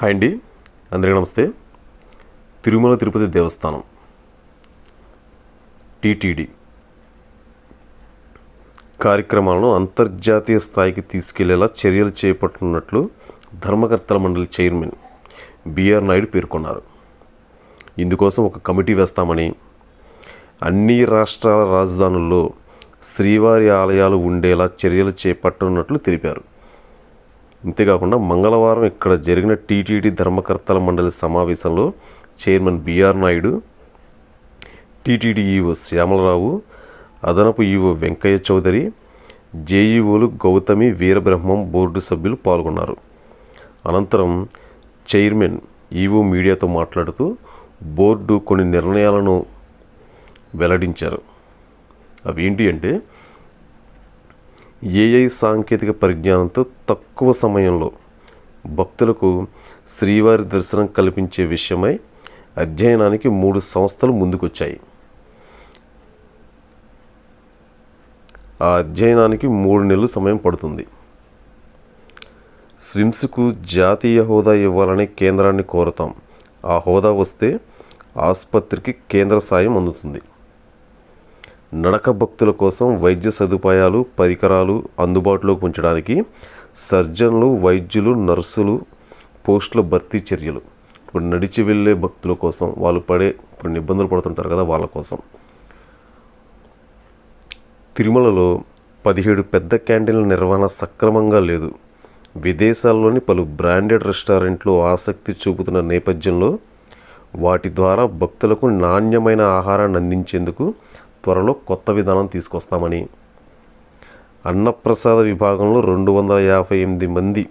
Hi అండి. అందరికీ నమస్తే. తిరుమల తిరుపతి దేవస్థానం టీటీడీ కార్యక్రమాలను అంతర్జాతీయ స్థాయికి తీసుకెళ్ళేలా చర్యలు చేపట్టనున్నట్లు ధర్మకర్తల మండలి చైర్మన్ బిఆర్ నాయుడు పేర్కొన్నారు. ఇందుకోసం ఒక కమిటీ వేస్తామని అన్ని రాష్ట్రాల రాజధానుల్లో శ్రీవారి ఆలయాలు ఉండేలా చర్యలు చేపట్టనున్నట్లు తెలిపారు. ఇంతేకాకుండా మంగళవారం ఇక్కడ జరిగిన టీటీడీ ధర్మకర్తల మండలి సమావేశంలో chairman BR Naidu TTD EO Syamalarao అదనపు ఈవో వెంకయ్య చౌదరి జేఈఓలు గౌతమి వీరబ్రహ్మం బోర్డు సభ్యులు పాల్గొన్నారు. అనంతరం చైర్మన్ ఈవో మీడియాతో మాట్లాడుతూ బోర్డు కొన్ని నిర్ణయాలను వెల్లడించారు. అవి ఏంటి అంటే ఏఐ సాంకేతిక పరిజ్ఞానంతో తక్కువ సమయంలో భక్తులకు శ్రీవారి దర్శనం కల్పించే విషయమై అధ్యయనానికి మూడు సంస్థలు ముందుకొచ్చాయి. ఆ అధ్యయనానికి మూడు నెలలు సమయం పడుతుంది. స్విమ్స్కు జాతీయ హోదా ఇవ్వాలని కేంద్రాన్ని కోరతాం. ఆ హోదా వస్తే ఆసుపత్రికి కేంద్ర సాయం అందుతుంది. నడక భక్తుల కోసం వైద్య సదుపాయాలు పరికరాలు అందుబాటులోకి ఉంచడానికి సర్జన్లు వైద్యులు నర్సులు పోస్టుల భర్తీ చర్యలు. ఇప్పుడు నడిచి వెళ్ళే భక్తుల కోసం వాళ్ళు పడే కొన్ని ఇబ్బందులు పడుతుంటారు కదా వాళ్ళ కోసం. తిరుమలలో పదిహేడు పెద్ద క్యాంటీన్ల నిర్వహణ సక్రమంగా లేదు. విదేశాల్లోని పలు బ్రాండెడ్ రెస్టారెంట్లు ఆసక్తి చూపుతున్న నేపథ్యంలో వాటి ద్వారా భక్తులకు నాణ్యమైన ఆహారాన్ని అందించేందుకు త్వరలో కొత్త విధానం తీసుకొస్తామని. అన్నప్రసాద విభాగంలో రెండు వందల యాభై ఎనిమిది మంది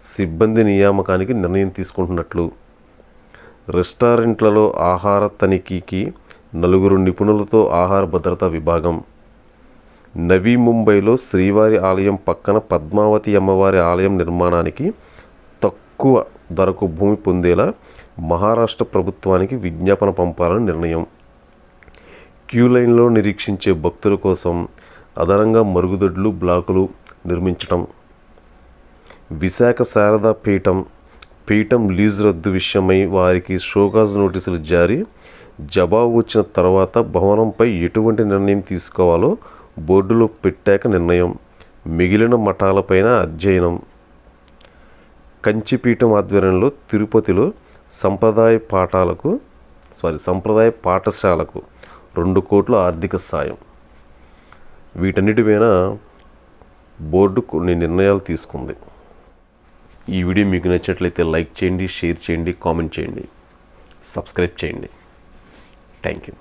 సిబ్బంది నియామకానికి నిర్ణయం తీసుకుంటున్నట్లు. రెస్టారెంట్లలో ఆహార తనిఖీకి నలుగురు నిపుణులతో ఆహార భద్రతా విభాగం. నవీ ముంబైలో శ్రీవారి ఆలయం పక్కన పద్మావతి అమ్మవారి ఆలయం నిర్మాణానికి తక్కువ ధరకు భూమి పొందేలా మహారాష్ట్ర ప్రభుత్వానికి విజ్ఞాపన పంపాలని నిర్ణయం. క్యూ లైన్లో నిరీక్షించే భక్తుల కోసం అదనంగా మరుగుదొడ్లు బ్లాకులు నిర్మించడం విశాఖ శారదా పీఠం పీఠం లీజు రద్దు విషయమై వారికి షోకాజ్ నోటీసులు జారీ. జవాబు వచ్చిన తర్వాత భవనంపై ఎటువంటి నిర్ణయం తీసుకోవాలో బోర్డులో పెట్టాక నిర్ణయం. మిగిలిన మఠాలపైన అధ్యయనం. కంచిపీఠం ఆధ్వర్యంలో తిరుపతిలో సంప్రదాయ పాఠాలకు సారీ సంప్రదాయ పాఠశాలకు రెండు కోట్ల ఆర్థిక సాయం. వీటన్నిటిపైన బోర్డు కొన్ని నిర్ణయాలు తీసుకుంది. ఈ వీడియో మీకు నచ్చినట్లయితే లైక్ చేయండి షేర్ చేయండి కామెంట్ చేయండి సబ్స్క్రైబ్ చేయండి. Thank you.